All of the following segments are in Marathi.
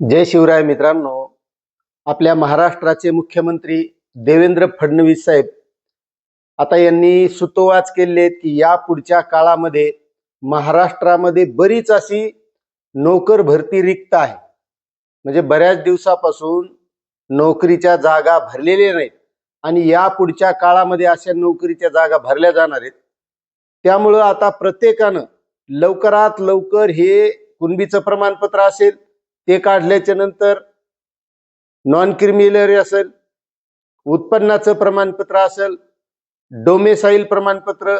जय शिवराय मित्रांनो. आपल्या महाराष्ट्राचे मुख्यमंत्री देवेंद्र फडणवीस साहेब आता यांनी सुतोवाच केले आहेत की या पुढच्या काळामध्ये महाराष्ट्रामध्ये बरीच अशी नोकर भरती रिक्त आहे. म्हणजे बऱ्याच दिवसापासून नोकरीच्या जागा भरलेल्या नाहीत आणि या पुढच्या काळामध्ये अशा नोकरीच्या जागा भरल्या जाणार आहेत. त्यामुळं आता प्रत्येकानं लवकरात लवकर हे कुणबीचं प्रमाणपत्र असेल ते काढल्याच्या नंतर नॉन क्रिमिलरी असेल उत्पन्नाचं प्रमाणपत्र असेल डोमेसाईल प्रमाणपत्र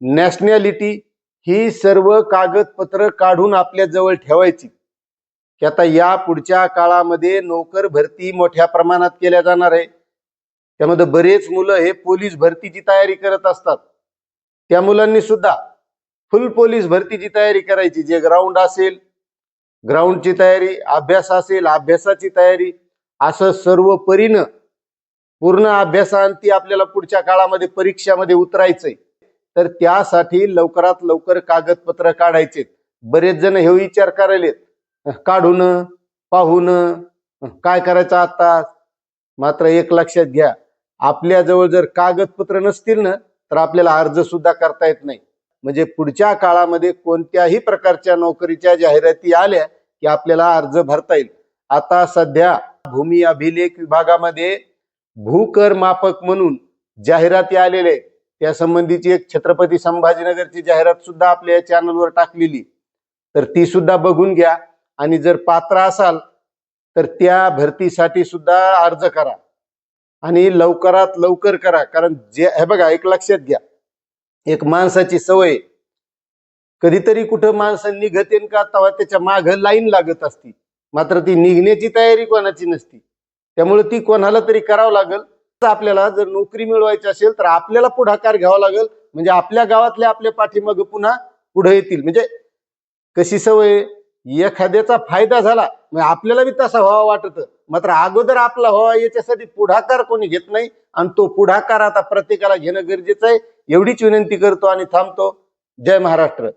नॅशनॅलिटी ही सर्व कागदपत्र काढून आपल्या जवळ ठेवायची. की आता या पुढच्या काळामध्ये नोकर भरती मोठ्या प्रमाणात केल्या जाणार आहे. त्यामध्ये बरेच मुलं हे पोलीस भरतीची तयारी करत असतात. त्या मुलांनी सुद्धा फुल पोलीस भरतीची तयारी करायची. जे ग्राउंड असेल ग्राउंडची तयारी अभ्यास असेल अभ्यासाची तयारी असं सर्व परीनं पूर्ण अभ्यासांती आपल्याला पुढच्या काळामध्ये परीक्षामध्ये उतरायचंय. तर त्यासाठी लवकरात लवकर कागदपत्र काढायचे बरेच जण हे विचार करायलेत. काढून पाहून काय करायचं आता? मात्र एक लक्षात घ्या आपल्याजवळ जर कागदपत्र नसतील ना तर आपल्याला अर्ज सुद्धा करता येत नाही. म्हणजे पुढच्या काळामध्ये कोणत्याही प्रकारच्या नोकरीच्या जाहिराती आल्या की आपल्याला अर्ज भरता येईल. आता सध्या भूमी अभिलेख विभागामध्ये भूकर मापक म्हणून जाहिराती आलेल्या आहेत. त्या संबंधीची एक छत्रपती संभाजीनगरची जाहिरात सुद्धा आपल्या या चॅनलवर टाकलेली तर ती सुद्धा बघून घ्या आणि जर पात्र असाल तर त्या भरतीसाठी सुद्धा अर्ज करा आणि लवकरात लवकर करा. कारण जे हे बघा एक लक्षात घ्या. एक माणसाची सवय. कधीतरी कुठं माणसं निघतेन का तेव्हा त्याच्या माग लाईन लागत असती. मात्र ती निघण्याची तयारी कोणाची नसती. त्यामुळे ती कोणाला तरी करावं लागल. तर आपल्याला जर नोकरी मिळवायची असेल तर आपल्याला पुढाकार घ्यावा लागेल. म्हणजे आपल्या गावातल्या आपल्या पाठीमाग पुन्हा पुढे येतील. म्हणजे कशी सवय? एखाद्याचा फायदा झाला म्हणजे आपल्याला बी तसा व्हावा वाटत. मात्र अगोदर आपला व्हावा याच्यासाठी पुढाकार कोणी घेत नाही आणि तो पुढाकार आता प्रत्येकाला घेणं गरजेचं आहे. एवढीच विनंती करतो आणि थांबतो. जय महाराष्ट्र.